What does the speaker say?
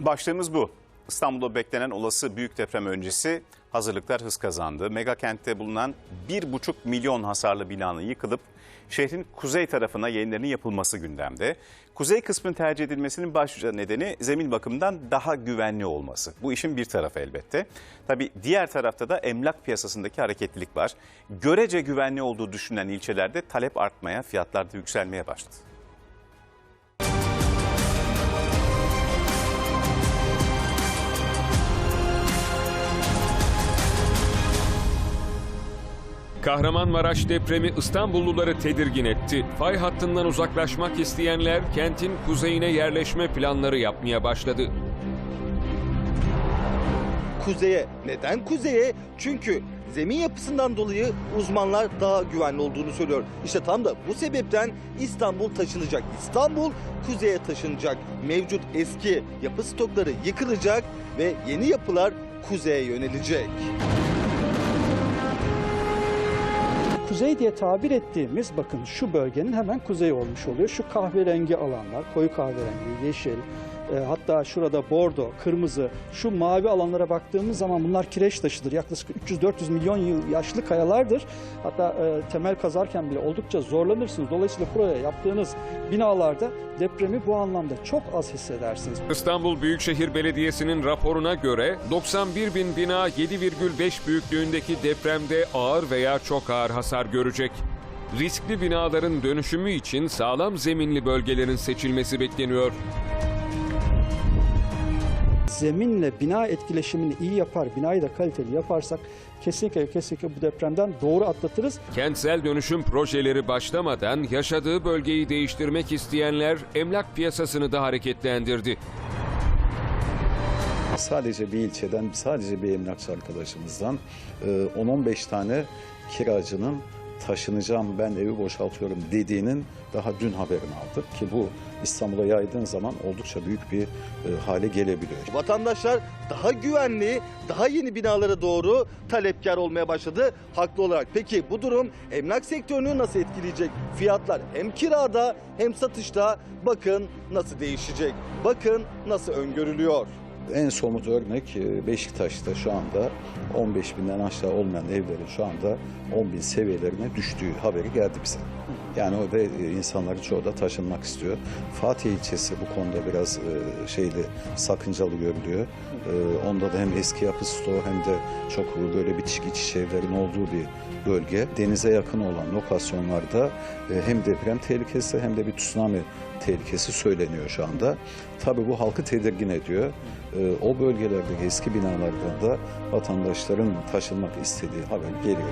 Başlığımız bu. İstanbul'da beklenen olası büyük deprem öncesi hazırlıklar hız kazandı. Mega kentte bulunan 1,5 milyon hasarlı binanın yıkılıp şehrin kuzey tarafına yenilerinin yapılması gündemde. Kuzey kısmın tercih edilmesinin başlıca nedeni zemin bakımından daha güvenli olması. Bu işin bir tarafı elbette. Tabii diğer tarafta da emlak piyasasındaki hareketlilik var. Görece güvenli olduğu düşünülen ilçelerde talep artmaya, fiyatlar da yükselmeye başladı. Kahramanmaraş depremi İstanbulluları tedirgin etti. Fay hattından uzaklaşmak isteyenler kentin kuzeyine yerleşme planları yapmaya başladı. kuzeye. Neden kuzeye? Çünkü zemin yapısından dolayı uzmanlar daha güvenli olduğunu söylüyor. İşte tam da bu sebepten İstanbul taşınacak. İstanbul kuzeye taşınacak. Mevcut eski yapı stokları yıkılacak ve yeni yapılar kuzeye yönelecek. Kuzey diye tabir ettiğimiz bakın şu bölgenin hemen kuzeyi olmuş oluyor. Şu kahverengi alanlar, koyu kahverengi, yeşil, e, hatta şurada bordo, kırmızı, şu mavi alanlara baktığımız zaman bunlar kireç taşıdır. Yaklaşık 300-400 milyon yıl yaşlı kayalardır. Hatta e, temel kazarken bile oldukça zorlanırsınız. Dolayısıyla buraya yaptığınız binalarda depremi bu anlamda çok az hissedersiniz. İstanbul Büyükşehir Belediyesi'nin raporuna göre 91 bin bina 7,5 büyüklüğündeki depremde ağır veya çok ağır hasar görecek. Riskli binaların dönüşümü için sağlam zeminli bölgelerin seçilmesi bekleniyor. Zeminle bina etkileşimini iyi yapar, binayı da kaliteli yaparsak kesinlikle kesinlikle bu depremden doğru atlatırız. Kentsel dönüşüm projeleri başlamadan yaşadığı bölgeyi değiştirmek isteyenler emlak piyasasını da hareketlendirdi. Sadece bir ilçeden, sadece bir emlakçı arkadaşımızdan e, 10-15 tane kiracının taşınacağım ben evi boşaltıyorum dediğinin daha dün haberini aldık ki bu İstanbul'a yaydığın zaman oldukça büyük bir e, hale gelebiliyor. Vatandaşlar daha güvenli, daha yeni binalara doğru talepkar olmaya başladı haklı olarak. Peki bu durum emlak sektörünü nasıl etkileyecek? Fiyatlar hem kirada hem satışta bakın nasıl değişecek. Bakın nasıl öngörülüyor. En somut örnek e, Beşiktaş'ta şu anda 15 binden aşağı olmayan evlerin şu anda 10 bin seviyelerine düştüğü haberi geldi bize. Yani o ve e, insanların çoğu da taşınmak istiyor. Fatih ilçesi bu konuda biraz e, şeyli sakıncalı görülüyor. E, Onda da hem eski yapı stoğu hem de çok böyle bitişik iç evlerin olduğu bir bölge. Denize yakın olan lokasyonlarda e, hem deprem tehlikesi hem de bir tsunami tehlikesi söyleniyor şu anda. Tabii bu halkı tedirgin ediyor. Ee, O bölgelerdeki eski binalardan da vatandaşların taşınmak istediği haber geliyor.